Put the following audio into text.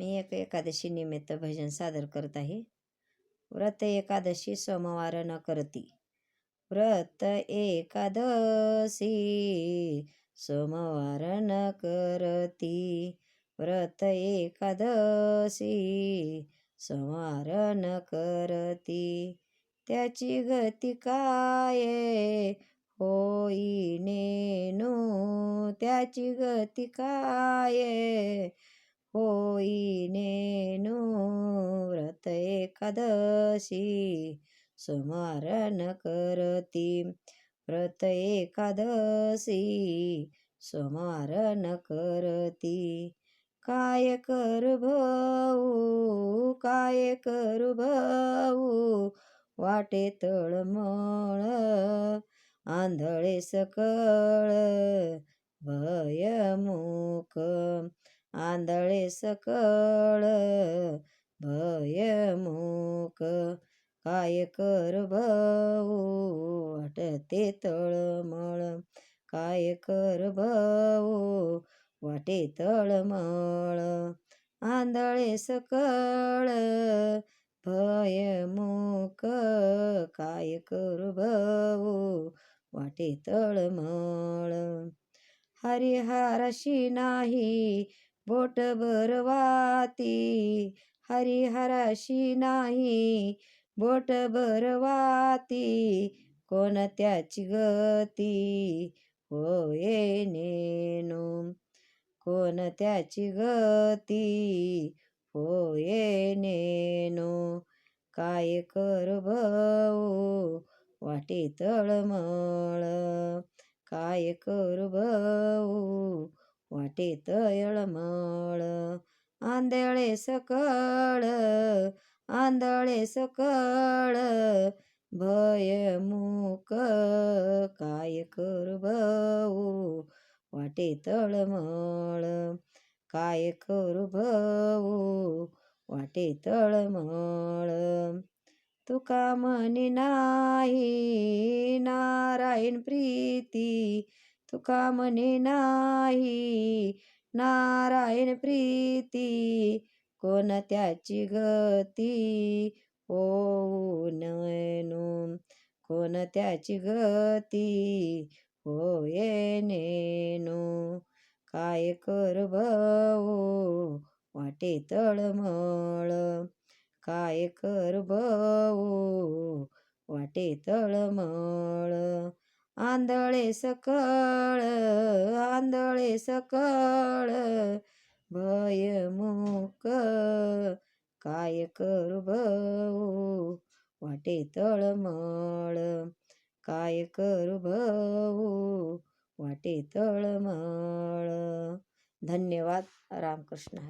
मी एक एकादशी निमित्त भजन सादर करत आहे. व्रत एकादशी सोमवार न करती. व्रत एकादशी सोमवार न करती. व्रत एकादशी सोमवार न करती. त्याची गती काय होई नेनू त्याची गती काय होईनेनु व्रत एकादशी सोमवार करती व्रत एकादशी सोमवार करती काय करू भाऊ काय करू भाऊ वाटे तळमळ आंधळे सकळ भयमुख आंधळे सकळ भयमुख. काय कर भाऊ वाटते तळमळ. काय कर भाऊ वाटे तळमळ. आंधळे सकळ भयमुख. काय कर भाऊ वाटे तळमळ. हरिहाराशी नाही बोट बरवाती हरिहराशी नाही. बोट बरवाती कोणत्याची गती? होये नेनू कोणत्याची गती? होये नेनू काय कर भाऊ? वाटे तळमळ काय कर भाऊ? वाटे तळमळ आंधळे सकळ आंधळे सकळ भयमुख काय कर भाऊ वाटे तळमळ काय कर भाऊ वाटे तळमळ तुका मनी नाही नारायण प्रीती तुका म्हणे नाही. नारायण प्रीती कोणत्याची गती? हो नयनो कोण कोणत्याची गती? हो नेनू काय कर भाऊ? वाटे तळमळ काय कर भाऊ? वाटे तळमळ आंधळे सकळ आंधळे सकळ भयमुख काय करू भाऊ? वाटे तळमळ काय कर भाऊ? वाटे तळमळ धन्यवाद रामकृष्ण हरी.